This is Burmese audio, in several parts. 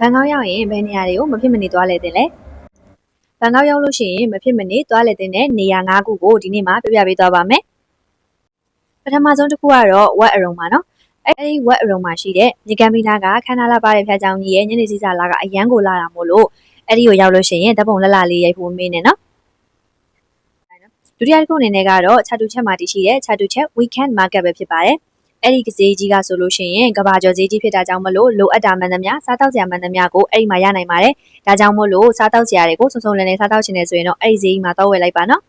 ဘန်ကောက်ရောက်ရင်ဘယ်နေရာတွေကိုမဖြစ်မနေသွားလဲတင်လဲဘန်ကောက်ရောက်လို့ရှိရင်မဖြစ်မနေသွားလဲတင်တဲ့နေရာ၅ခုကိုဒီနေ့မှာပြပြပေးသွားပါမယ်ပထမဆုံးတစ်ခုကတော့ Wat Arong ပါနော်အဲဒီ Wat Arong မှာရှိတဲ့ညကံမီနာကခန္ဓာလာပါတဲ့ဖျားချောင်းကြီးရဲ့ညနေစည်းစာလာကအရန်ကိုလာတာမို့လို့အဲဒီကိုရောက်လို့ရှိရင်ဓာတ်ပုံလက်လာလေးရိုက်ဖို့မင်းနေနော်ဒုတိယတစ်ခုအနေနဲ့ကတော့ Chatu Chat မှာတည်ရှိတဲ့ Chatu Chat Weekend Market ပဲဖြစ်ပါတယ် အဲ့ဒီကစေးကြီးကဆိုလို့ရှိရင်ကဘာကျော်ဈေးကြီးဖြစ်တာကြောင့်မလို့လိုအပ်တာမှန်သမျှစားတောက်စရာမှန်သမျှကိုအဲ့ဒီမှာရနိုင်ပါတယ်။ဒါကြောင့်မို့လို့စားတောက်စရာတွေကိုစုံစုံလည်လည်စားတောက်ချင်နေဆိုရင်တော့အဲ့ဒီဈေးကြီးမှာတော့ဝယ်လိုက်ပါနော်။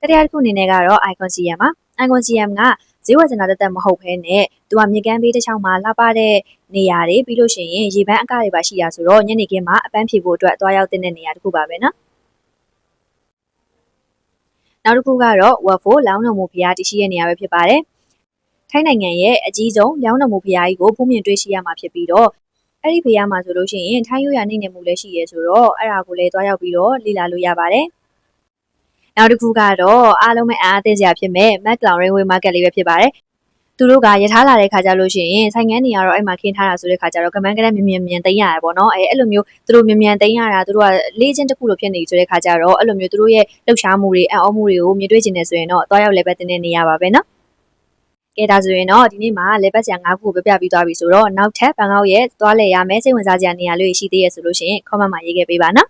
တတိယတစ်ခုအနေနဲ့ကတော့ icon CM ပါ icon CM ကဈေးဝယ်စင်တာတက်တက်မဟုတ်ဘဲနဲ့သူကမြေကမ်းဘေးတစ်ချောင်းမှာလှပတဲ့နေရာတွေပြီးလို့ရှိရင်ရေပန်းအကတွေပါရှိရဆိုတော့ညနေခင်းမှာအပန်းဖြေဖို့အတွက်သွားရောက်တဲ့နေရာတစ်ခုပါပဲနော်။နောက်တစ်ခုကတော့ Waffle လောင်းတော်မူဖျားတရှိရဲ့နေရာပဲဖြစ်ပါတယ်။ ထိုင်းနိုင်ငံရဲ့အကြီးဆုံးလောင်းတော်မူဖျားကြီးကိုဖုံးမြင်တွေ့ရှိရမှာဖြစ်ပြီးတော့အဲ့ဒီဖျားမှာဆိုလို့ရှိရင်ထိုင်းရိုးရာနေနေမှုလည်းရှိရဲဆိုတော့အဲ့ဒါကိုလည်းသွားရောက်ပြီးတော့လေ့လာလို့ရပါတယ်။နောက်တစ်ခုကတော့အားလုံးပဲအားအသင့်စရာဖြစ်မဲ့ McLaren Railway Market လေးပဲဖြစ်ပါတယ်။သူတို့ကရထားလာတဲ့ခါကျလို့ရှိရင်ဆိုင်ငန်းနေရတော့အဲ့မှာခင်းထားတာဆိုတဲ့ခါကျတော့ကမန်းကလေးမြင်မြင်မြင်သိမ်းရတယ်ပေါ့နော်အဲအဲ့လိုမျိုးသူတို့မြင်မြင်သိမ်းရတာသူတို့ကလေးချင်းတစ်ခုလိုဖြစ်နေဆိုတဲ့ခါကျတော့အဲ့လိုမျိုးသူတို့ရဲ့လှုပ်ရှားမှုတွေအံ့ဩမှုတွေကိုမြင်တွေ့ချင်နေဆိုရင်တော့သွားရောက်လည်းပဲတင်တဲ့နေရပါပဲနော် ကဲဒါဆိုရင်တော့ဒီနေ့မှာလေပတ်စရာ၅ခုကိုပြပြပြီးသွားပြီဆိုတော့နောက်ထပ်ဘန်ကောက်ရဲ့သွားလဲရမယ်စိတ်ဝင်စားစရာနေရာလေးရှိသေးရဆိုလို့ရှိရင် comment မှာရေးခဲ့ပေးပါနော်